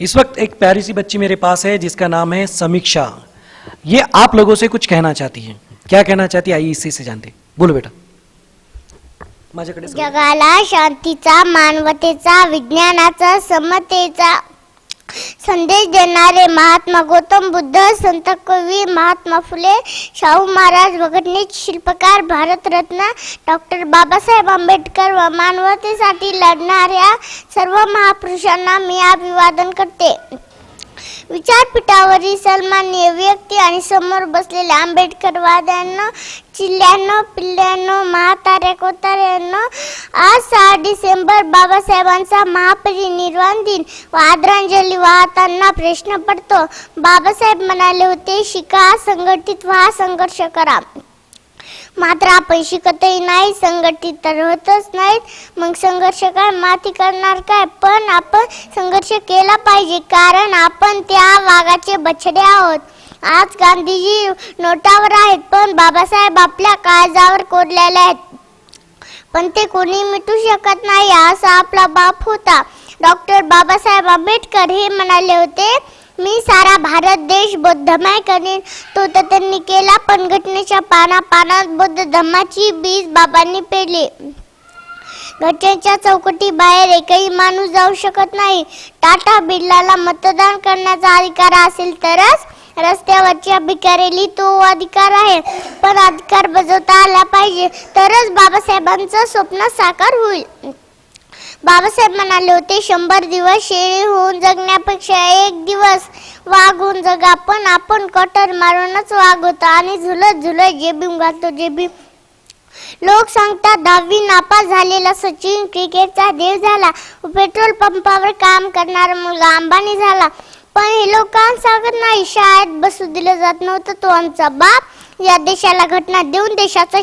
इस वक्त एक प्यारी सी बच्ची मेरे पास है, जिसका नाम है समीक्षा। ये आप लोगों से कुछ कहना चाहती है। क्या कहना चाहती है? आई इसी से जानते बोलो बेटा। माझ्याकडे जगाला शांतीचा, मानवतेचा, विज्ञानाचा, समतेचा संदेश देणारे महात्मा गौतम बुद्ध संत कवी महात्मा फुले शाहू महाराज भगतनीत शिल्पकार भारतरत्न डॉक्टर बाबासाहेब आंबेडकर व मानवतेसाठी लढणाऱ्या सर्व महापुरुषांना मी अभिवादन करते. विचारपीठावरील सन्माननीय व्यक्ती आणि समोर बसलेल्या आंबेडकरवाद्यांना चिल्ल्यांनो पिल्ल्यांनो म्हाताऱ्या कोताऱ्यांनो आज सहा डिसेंबर बाबासाहेबांचा महापरिनिर्वाण दिन. व आदरांजली वाहताना प्रश्न पडतो. बाबासाहेब म्हणाले होते शिका संघटित व्हा संघर्ष करा. मात्र आपण शिकतही नाही संघटित तर होतच नाहीत. मग संघर्ष काय? माती करणार काय? पण आपण संघर्ष केला पाहिजे कारण आपण त्या वाघाचे बछडे आहोत. आज गांधीजी नोटावर आहेत पण बाबासाहेब आपल्या काळजावर कोरलेले आहेत. पण ते कोणी मिटू शकत नाही असा आपला बाप होता. डॉक्टर बाबासाहेब आंबेडकर हे म्हणाले होते मी सारा भारत देश बौद्धमय करेन. तो तर त्यांनी केला पण घटनेच्या पाना पानात बौद्ध धम्माची बीज बाबांनी पेरली. घटनेच्या चौकटी बाहेर एकही माणूस जाऊ शकत नाही. टाटा बिर्लाला मतदान करण्याचा अधिकार असेल तरच रस्त्यावरच्या भिकारीली तो अधिकार आहे. पण अधिकार बजावता आला पाहिजे. तरच बाबासाहेबांचं स्वप्न साकार होईल. बाबासाहेब म्हणाले होते शंभर दिवस शेळी होऊन जगण्यापेक्षा एक दिवस वाघ जगा पण आपण कटर मारूनच वागवतो आणि झुलत झुलत जेबीम घालतो. जेबीम लोक सांगतात दहावी नापास झालेला सचिन क्रिकेटचा देव झाला पेट्रोल पंपावर काम करणारा मुलगा अंबानी झाला पण हे लोक सांगत नाही शाळेत बसू दिलं जात नव्हतं तो आमचा बाप. या देशाला घटना देऊन देशाचा